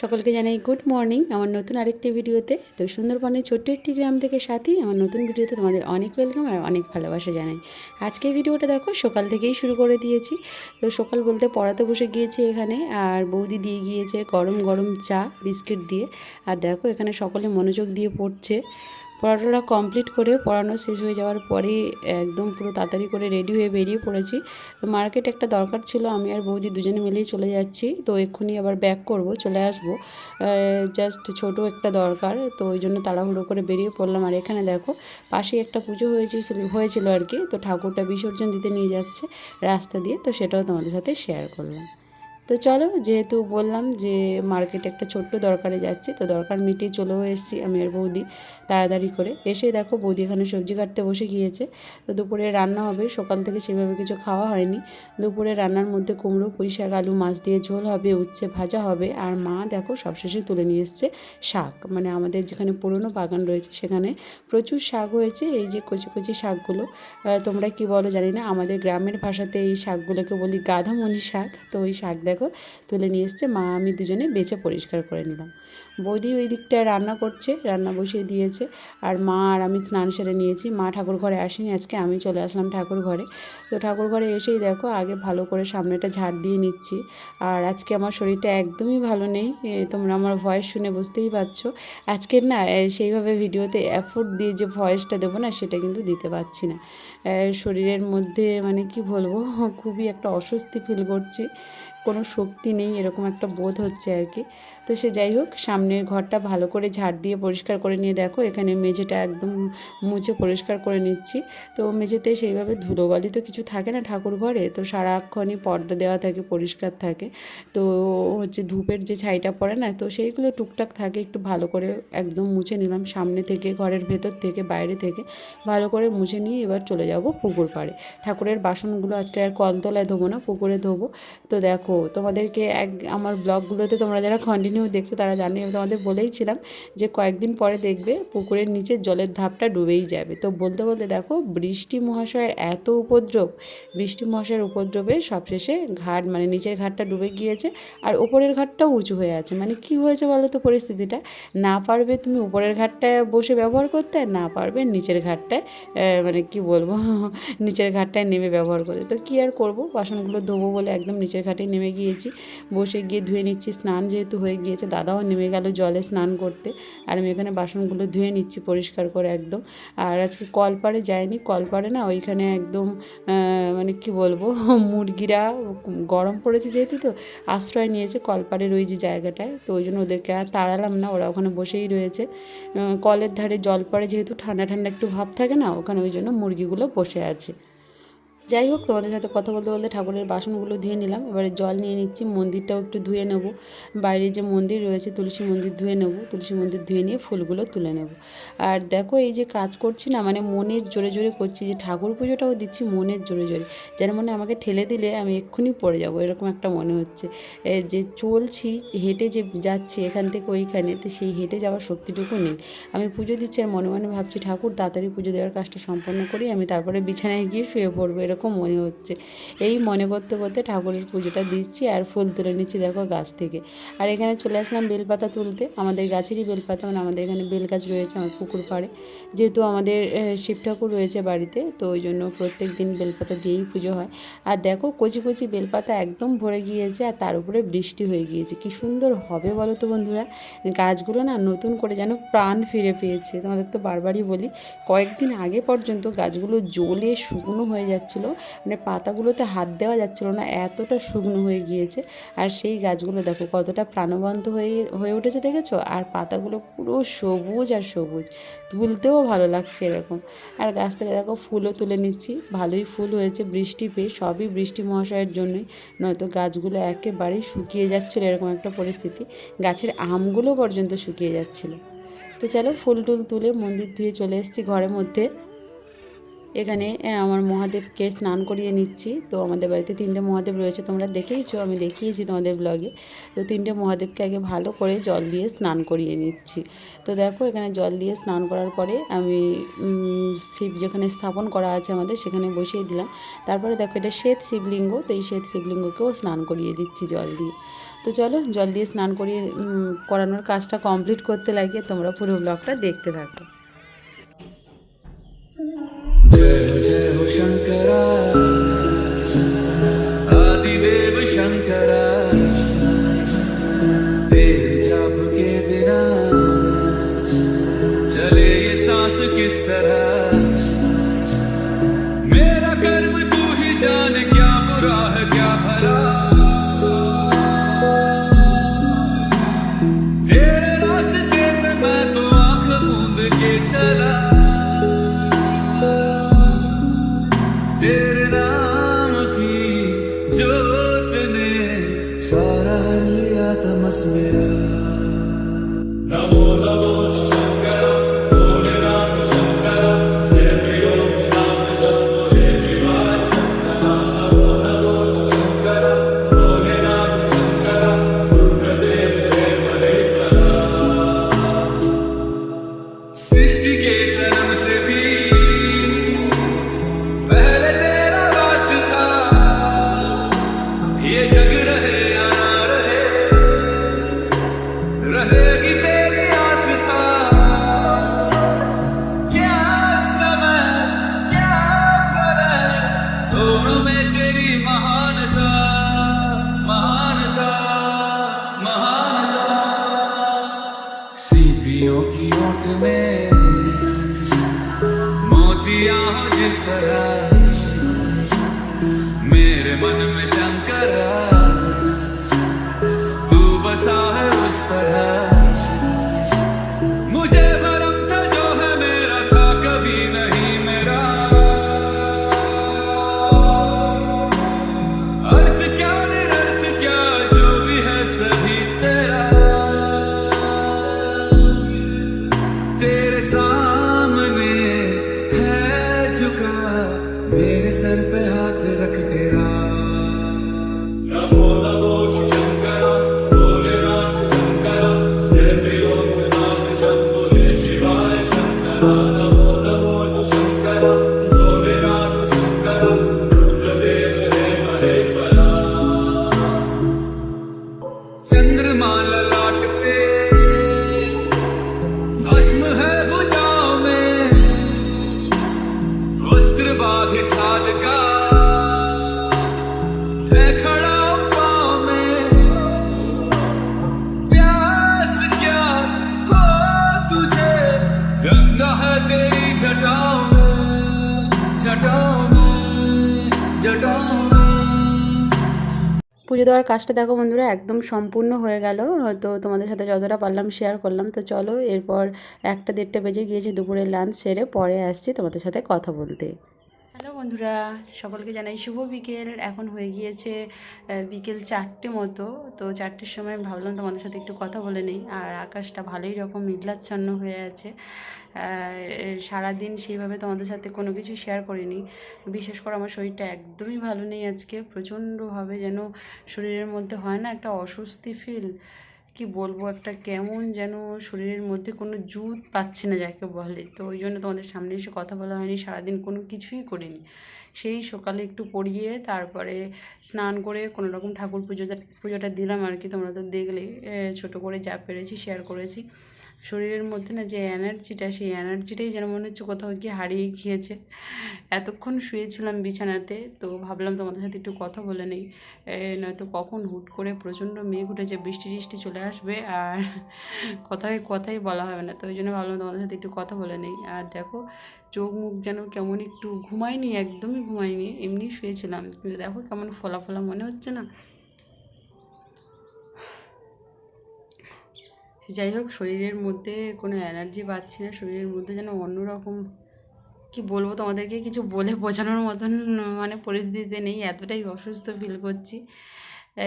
সকলকে জানাই good morning আমার নতুন আরেকটি ভিডিওতে। তো সুন্দরবনের ছোট্ট একটি গ্রাম থেকে সাথী, আমার নতুন ভিডিওতে তোমাদের অনেক ওয়েলকাম আর অনেক ভালোবাসা জানাই। আজকে ভিডিওটা দেখো, সকাল থেকেই শুরু করে দিয়েছি। তো সকাল বলতে পড়াতে বসে গিয়েছি এখানে, আর বৌদি দিয়ে গিয়েছে গরম গরম চা, বিস্কিট দিয়ে। আর দেখো এখানে সকলে মনোযোগ দিয়ে পড়ছে। পড়াটা কমপ্লিট করে পড়ানো শেষ হয়ে যাওয়ার পরেই একদম পুরো তাড়াতাড়ি করে রেডি হয়ে বেরিয়ে পড়েছি। মার্কেট একটা দরকার ছিল, আমি আর বৌদি দুজনে মিলেই চলে যাচ্ছি। তো এক্ষুনি আবার ব্যাক করব, চলে আসব। জাস্ট ছোট একটা দরকার, তো ওই জন্য তাড়াহুড়ো করে বেরিয়ে পড়লাম। আর এখানে দেখো, পাশেই একটা পুজো হয়েছিল হয়েছিল আর কি। তো ঠাকুরটা বিসর্জন দিতে নিয়ে যাচ্ছে রাস্তা দিয়ে, তো সেটাও তোমাদের সাথে শেয়ার করলাম। তো চলো, যেহেতু বললাম যে মার্কেটে একটা ছোট্ট দরকারে যাচ্ছি, তো দরকার মিটিয়ে চলেও এসেছি আমি আর বৌদি তাড়াতাড়ি করে। এসে দেখো বৌদি এখানে সবজি কাটতে বসে গিয়েছে। তো দুপুরে রান্না হবে, সকাল থেকে সেভাবে কিছু খাওয়া হয়নি। দুপুরে রান্নার মধ্যে কুমড়ো পুঁই শাক আলু, মাছ দিয়ে ঝোল হবে, উচ্ছে ভাজা হবে। আর মা দেখো সবশেষে তুলে নিয়ে এসছে শাক। মানে আমাদের যেখানে পুরনো বাগান রয়েছে, সেখানে প্রচুর শাক হয়েছে। এই যে কচি কচি শাকগুলো তোমরা কি বলো জানি না, আমাদের গ্রামের ভাষাতে এই শাকগুলোকে বলি গাধামণি শাক। তো ওই শাক দেখো দেখো, তুলে নিয়ে এসছে। মা, আমি দুজনে বেছে পরিষ্কার করে নিলাম। বৌদি ওই দিকটায় রান্না করছে, রান্না বসিয়ে দিয়েছে। আর মা আর আমি স্নান সেরে নিয়েছি। মা ঠাকুর ঘরে আসেনি, আজকে আমি চলে আসলাম ঠাকুর ঘরে। তো ঠাকুর ঘরে এসেই দেখো, আগে ভালো করে সামনেটা ঝাড় দিয়ে নিচ্ছি। আর আজকে আমার শরীরটা একদমই ভালো নেই। তোমরা আমার ভয়েস শুনে বুঝতেই পারছ। আজকের না সেইভাবে ভিডিওতে এফোর্ট দিয়ে যে ভয়েসটা দেবো না, সেটা কিন্তু দিতে পারছি না। শরীরের মধ্যে মানে কি বলব, খুবই একটা অস্বস্তি ফিল করছি। কোনো শক্তি নেই এরকম একটা বোধ হচ্ছে আর কি। তো সে যাই হোক, সামনের ঘরটা ভালো করে ঝাড় দিয়ে পরিষ্কার করে নিয়ে দেখো, এখানে মেঝেটা একদম মুছে পরিষ্কার করে নিচ্ছি। তো মেঝেতে সেইভাবে ধুলোবালি তো কিছু থাকে না ঠাকুর ঘরে, তো সারাক্ষণই পর্দা দেওয়া থাকে, পরিষ্কার থাকে। তো হচ্ছে ধূপের যে ছাইটা পড়ে না, তো সেইগুলো টুকটাক থাকে, একটু ভালো করে একদম মুছে নিলাম সামনে থেকে, ঘরের ভেতর থেকে, বাইরে থেকে। ভালো করে মুছে নিয়ে এবার চলে যাব পুকুর পাড়ে। ঠাকুরের বাসনগুলো আজকে আর কলতলায় ধোবো না, পুকুরে ধোবো। তো দেখো, তোমাদেরকে এক, আমার ব্লগগুলোতে তোমরা যারা কন্টিনিউ দেখছ, তারা জানে, আমি তোমাদের বলেইছিলাম যে কয়েকদিন পরে দেখবে পুকুরের নিচে জলের ধাপটা ডুবেই যাবে। তো বলতে বলতে দেখো, বৃষ্টি মহাশয়ের এত উপদ্রব, বৃষ্টি মহাশয়ের উপদ্রবে সবশেষে ঘাট মানে নিচের ঘাটটা ডুবে গিয়েছে আর ওপরের ঘাটটাও উঁচু হয়ে আছে। মানে কি হয়েছে বলো তো পরিস্থিতিটা? না পারবে তুমি উপরের ঘাটটায় বসে ব্যবহার করতে না পারবে নিচের ঘাটটায় মানে কি বলব, নিচের ঘাটটায় নেমে ব্যবহার করতে। তো কী আর করব? বাসনগুলো ধোবো বলে একদম নিচের ঘাটে নেমে গিয়েছি। বসে গিয়ে ধুয়ে নিচ্ছি, স্নান যেহেতু হয়ে গিয়েছে, দাদাও নেমে গেল জলে স্নান করতে। আর আমি এখানে বাসনগুলো ধুয়ে নিচ্ছি পরিষ্কার করে একদম। আর আজকে কলপাড়ে যায়নি কলপাড়ে না ওইখানে একদম মানে কি বলব, মুরগিরা গরম পড়েছে যেহেতু তো, আশ্রয় নিয়েছে কলপাড়ের ওই যে জায়গাটায়। তো ওই জন্য ওদেরকে আর তাড়ালাম না, ওরা ওখানে বসেই রয়েছে। কলের ধারে জল পড়ে যেহেতু ঠান্ডা ঠান্ডা একটু ভাব থাকে না, ওখানে ওই জন্য মুরগিগুলো বসে আছে। যাই হোক, তোমাদের সাথে কথা বলতে বলতে ঠাকুরের বাসনগুলো ধুয়ে নিলাম। এবারে জল নিয়ে নিচ্ছি, মন্দিরটাও একটু ধুয়ে নেব। বাইরে যে মন্দির রয়েছে, তুলসী মন্দির ধুয়ে নেব। তুলসী মন্দির ধুয়ে নিয়ে ফুলগুলো তুলে নেব। আর দেখো, এই যে কাজ করছি না মানে মনের জোরে জোরে করছি যে ঠাকুর পুজোটাও দিচ্ছি মনের জোরে জোরে। যেন মনে আমাকে ঠেলে দিলে আমি এক্ষুনি পড়ে যাব, এরকম একটা মনে হচ্ছে। যে চলছি, হেঁটে যে যাচ্ছি এখান থেকে ওইখানে, তো সেই হেঁটে যাওয়ার শক্তিটুকু নেই। আমি পুজো দিচ্ছি আর মনে মনে ভাবছি, ঠাকুর তাড়াতাড়ি পুজো দেওয়ার কাজটা সম্পন্ন করি, আমি তারপরে বিছানায় গিয়ে শুয়ে পড়ব, এরকম এরকম মনে হচ্ছে। এই মনে করতে করতে ঠাকুরের পুজোটা দিচ্ছি আর ফুল তুলে নিচ্ছি দেখো গাছ থেকে। আর এখানে চলে আসলাম বেলপাতা তুলতে। আমাদের গাছেরই বেলপাতা মানে আমাদের এখানে বেল গাছ রয়েছে আমার পুকুর পাড়ে। যেহেতু আমাদের শিব ঠাকুর রয়েছে বাড়িতে, তো ওই জন্য প্রত্যেক দিন বেলপাতা দিয়েই পুজো হয়। আর দেখো কচি কচি বেলপাতা একদম ভরে গিয়েছে আর তার উপরে বৃষ্টি হয়ে গিয়েছে। কি সুন্দর হবে বলো তো বন্ধুরা? গাছগুলো না নতুন করে যেন প্রাণ ফিরে পেয়েছে। তোমাদের তো বারবারই বলি, কয়েকদিন আগে পর্যন্ত গাছগুলো জ্বলে শুকনো হয়ে যাচ্ছিল। মানে পাতাগুলোতে হাত দেওয়া যাচ্ছিল না, এতটা শুকনো হয়ে গিয়েছে। আর সেই গাছগুলো দেখো কতটা প্রাণবন্ত হয়ে হয়ে উঠেছে দেখেছ? আর পাতাগুলো পুরো সবুজ আর সবুজ। তুলতেও ভালো লাগছে এরকম। আর গাছ থেকে দেখো ফুলও তুলে নিচ্ছি। ভালোই ফুল হয়েছে বৃষ্টি পেয়ে, সবই বৃষ্টি মহাশয়ের জন্যই। নয়তো গাছগুলো একেবারেই শুকিয়ে যাচ্ছিল এরকম একটা পরিস্থিতি। গাছের আমগুলো পর্যন্ত শুকিয়ে যাচ্ছিল। তো চলো ফুল টুল তুলে মন্দির ধুয়ে চলে এসেছি ঘরের মধ্যে। এখানে আমার মহাদেবকে স্নান করিয়ে নিচ্ছি। তো আমাদের বাড়িতে তিনটে মহাদেব রয়েছে, তোমরা দেখেইছো, আমি দেখিয়েছি তোমাদের ব্লগে তো তিনটে মহাদেবকে আগে ভালো করে জল দিয়ে স্নান করিয়ে নিচ্ছি। তো দেখো, এখানে জল দিয়ে স্নান করার পরে আমি শিব যেখানে স্থাপন করা আছে আমাদের, সেখানে বসিয়ে দিলাম। তারপরে দেখো, এটা শ্বেত শিবলিঙ্গ, তো এই শ্বেত শিবলিঙ্গকেও স্নান করিয়ে দিচ্ছি জল দিয়ে। তো চলো, জল দিয়ে স্নান করিয়ে করানোর কাজটা কমপ্লিট করতে লাগিয়ে তোমরা পুরো ব্লগটা দেখতে থাকো। शंकरा। आदिदेव शंकरा। तेरे चले ये सांस किस तरह? मेरा कर्म तू ही जाने, क्या क्या तो के चला। वस्त्र बाघ छाद का है खड़ा पाँव में प्यास क्या हो तुझे गंगा है तेरी जटाओं में जटाओं में जटाओं में পুজো দেওয়ার কাজটা দেখো বন্ধুরা একদম সম্পূর্ণ হয়ে গেল তো তোমাদের সাথে যতটা পারলাম শেয়ার করলাম তো চলো এরপর একটা দেড়টা বেজে গিয়েছে দুপুরের লাঞ্চ সেরে পরে আসছি তোমাদের সাথে কথা বলতে হ্যালো বন্ধুরা, সকলকে জানাই শুভ বিকেল। এখন হয়ে গিয়েছে বিকেল চারটে মতো। তো চারটের সময় ভাবলাম তোমাদের সাথে একটু কথা বলে নিই। আর আকাশটা ভালোই রকম মেঘলাচ্ছন্ন হয়ে আছে। সারাদিন সেইভাবে তোমাদের সাথে কোনো কিছু শেয়ার করিনি। বিশেষ করে আমার শরীরটা একদমই ভালো নেই আজকে। প্রচণ্ডভাবে যেন শরীরের মধ্যে হয় না একটা অস্বস্তি ফিল কি বলব, একটা কেমন যেন শরীরের মধ্যে কোনো জুত পাচ্ছে না যাকে বলে। তো ওই জন্য তোমাদের সামনে এসে কথা বলা হয়নি, সারাদিন কোনো কিছুই করিনি। সেই সকালে একটু পড়িয়ে তারপরে স্নান করে কোনো রকম ঠাকুর পুজোটা পুজোটা দিলাম আর কি। তোমরা তো দেখলে ছোটো করে যা পেরেছি শেয়ার করেছি। শরীরের মধ্যে না যে এনার্জিটা, সেই এনার্জিটাই যেন মনে হচ্ছে কোথাও গিয়ে হারিয়ে গিয়েছে। এতক্ষণ শুয়েছিলাম বিছানাতে, তো ভাবলাম তোমাদের সাথে একটু কথা বলে নেই। নয়তো কখন হুট করে প্রচণ্ড মেঘ উঠেছে, বৃষ্টি টিষ্টি চলে আসবে আর কথায় কথাই বলা হবে না, তো ওই জন্য ভাবলাম তোমাদের সাথে একটু কথা বলে নেই। আর দেখো, চোখ মুখ যেন কেমন একটু ঘুমাইনি একদমই ঘুমাইনি এমনি শুয়েছিলাম। কিন্তু দেখো কেমন ফলা ফলা মনে হচ্ছে না। যাই হোক, শরীরের মধ্যে কোনো এনার্জি পাচ্ছি না, শরীরের মধ্যে যেন অন্যরকম কি বলব তোমাদেরকে, কিছু বলে বোঝানোর মতন মানে পরিস্থিতিতে নেই, এতটাই অসুস্থ ফিল করছি।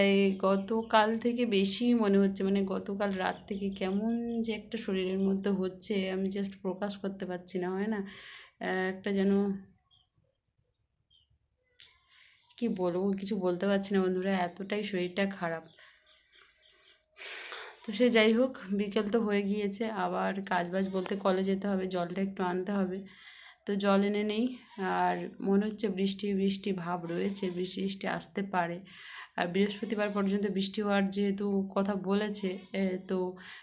এই গতকাল থেকে বেশি মনে হচ্ছে মানে গতকাল রাত থেকে কেমন যে একটা শরীরের মধ্যে হচ্ছে, আমি জাস্ট প্রকাশ করতে পারছি না, হয় না? একটা যেন কি বলব, কিছু বলতে পারছি না বন্ধুরা, এতটাই শরীরটা খারাপ। তো সে যাই হোক, বিকেল তো হয়ে গিয়েছে। আবার কাজ বাজ বলতে কলে যেতে হবে, জলটা একটু আনতে হবে। তো জল এনে নেই। আর মনে হচ্ছে বৃষ্টি বৃষ্টি ভাব রয়েছে, বৃষ্টি বৃষ্টি আসতে পারে। আর বৃহস্পতিবার পর্যন্ত বৃষ্টি হওয়ার যেহেতু কথা বলেছে তো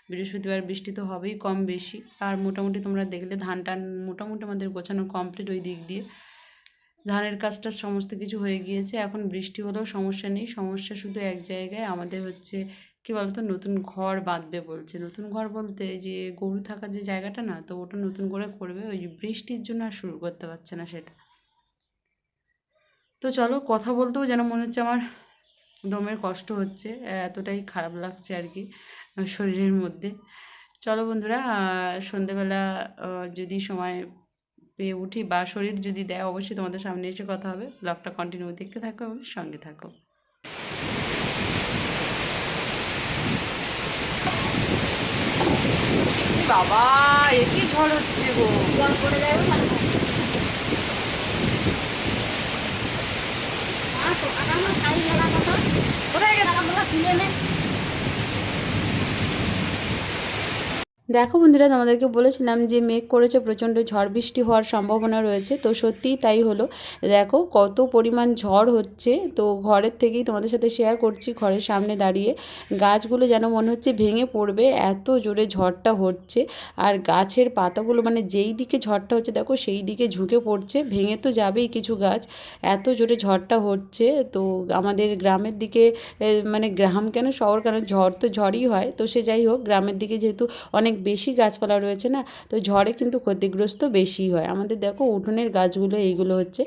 বৃহস্পতিবার বৃষ্টি তো হবেই কম বেশি। আর মোটামুটি তোমরা দেখলে ধান টান মোটামুটি আমাদের গোছানো কমপ্লিট ওই দিক দিয়ে। ধানের কাজটা সমস্ত কিছু হয়ে গিয়েছে। এখন বৃষ্টি হলেও সমস্যা নেই। সমস্যা শুধু এক জায়গায়, আমাদের হচ্ছে কি বলতো, নতুন ঘর বাঁধবে বলছে। নতুন ঘর বলতে যে গরু থাকার যে জায়গাটা না, তো ওটা নতুন করে করবে, ওই বৃষ্টির জন্য আর শুরু করতে পারছে না সেটা। তো চলো কথা বলতেও যেন মনে হচ্ছে আমার দমের কষ্ট হচ্ছে, এতটাই খারাপ লাগছে আর কি শরীরের মধ্যে। চলো বন্ধুরা সন্ধেবেলা যদি সময় পেয়ে উঠি বা শরীর যদি দেয়, অবশ্যই তোমাদের সামনে এসে কথা হবে। ব্লগটা কন্টিনিউ দেখতে থাকো এবং সঙ্গে থাকো। বাবা একই ঝড় হচ্ছে গো? আমার খাই গেলা কথা কোথায় গেল টাকাগুলো তুলে নে দেখো বন্ধুরা, তোমাদেরকে বলেছিলাম যে মেঘ করেছে প্রচণ্ড ঝড় বৃষ্টি হওয়ার সম্ভাবনা রয়েছে, তো সত্যিই তাই হলো। দেখো কত পরিমাণ ঝড় হচ্ছে, তো ঘরের থেকেই তোমাদের সাথে শেয়ার করছি, ঘরের সামনে দাঁড়িয়ে। গাছগুলো যেন মনে হচ্ছে ভেঙে পড়বে, এত জোরে ঝড়টা হচ্ছে, আর গাছের পাতাগুলো মানে যেই দিকে ঝড়টা হচ্ছে, দেখো সেই দিকে ঝুঁকে পড়ছে, ভেঙে তো যাবেই কিছু গাছ, এত জোরে ঝড়টা হচ্ছে, তো আমাদের গ্রামের দিকে মানে গ্রাম কেন শহর কেন ঝড় তো ঝড়ই হয়, তো সে যাই হোক, গ্রামের দিকে যেহেতু অনেক বেশি গাছপালা রয়েছে না, তো ঝড়ে কিন্তু ক্ষতিগ্রস্ত বেশি হয়। আমাদের দেখো উঠোনের গাছগুলো, এইগুলো হচ্ছে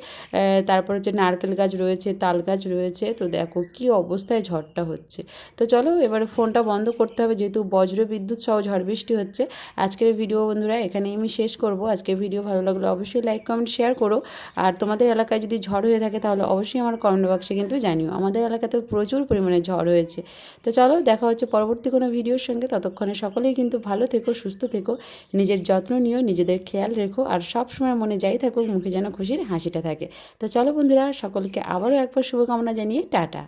তারপর হচ্ছে নারকেল গাছ রয়েছে, তাল গাছ রয়েছে, তো দেখো কি অবস্থায় ঝড়টা হচ্ছে। তো চলো এবারে ফোনটা বন্ধ করতে হবে, যেহেতু বজ্র বিদ্যুৎ সহ ঝড় বৃষ্টি হচ্ছে। আজকের ভিডিও বন্ধুরা, এখানেই আমি শেষ করব। আজকের ভিডিও ভালো লাগলে অবশ্যই লাইক কমেন্ট শেয়ার করো। আর তোমাদের এলাকায় যদি ঝড় হয়ে থাকে, তাহলে অবশ্যই আমার কমেন্ট বক্সে কিন্তু জানিও। আমাদের এলাকাতে প্রচুর পরিমাণে ঝড় হয়েছে। তো চলো দেখা হচ্ছে পরবর্তী কোনো ভিডিওর সঙ্গে। ততক্ষণে সকলেই কিন্তু ভালো থেকো, সুস্থ থেকো, নিজের যত্ন নিও, নিজেদের খেয়াল রেখো, আর সব সময় মনে যাই থাকুক, মুখে যেন খুশির হাসিটা থাকে। তো চলো বন্ধুরা, সকলকে আবারও একবার শুভকামনা জানিয়ে টাটা।